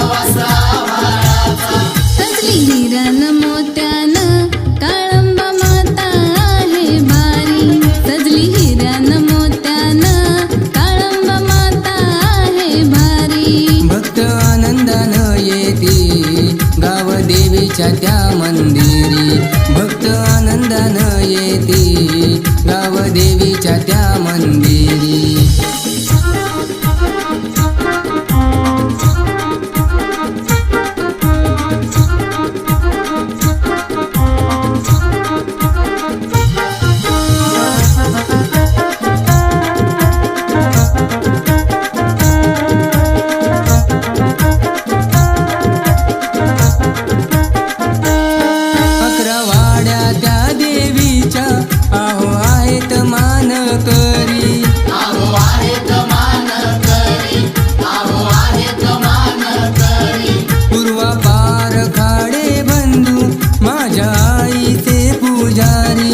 Awasa.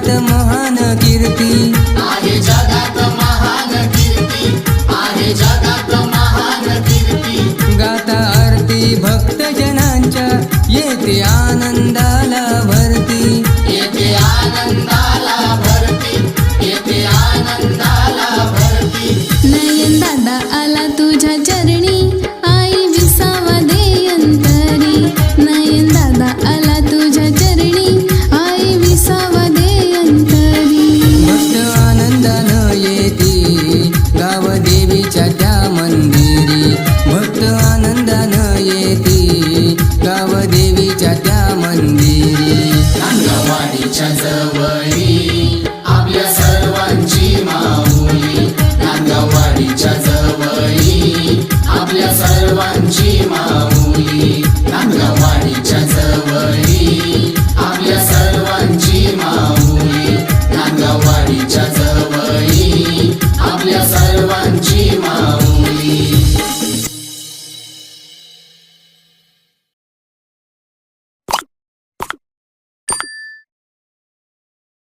जगात महान कीर्ती. आहे जगात महान कीर्ती. आहे जगात महान कीर्ती. गाता आरती भक्त जनांच्या येते आनंदाला भरती. येते आनंदाला भरती. येते आनंदाला भरती. नयन दादा आला तुझ्या 나는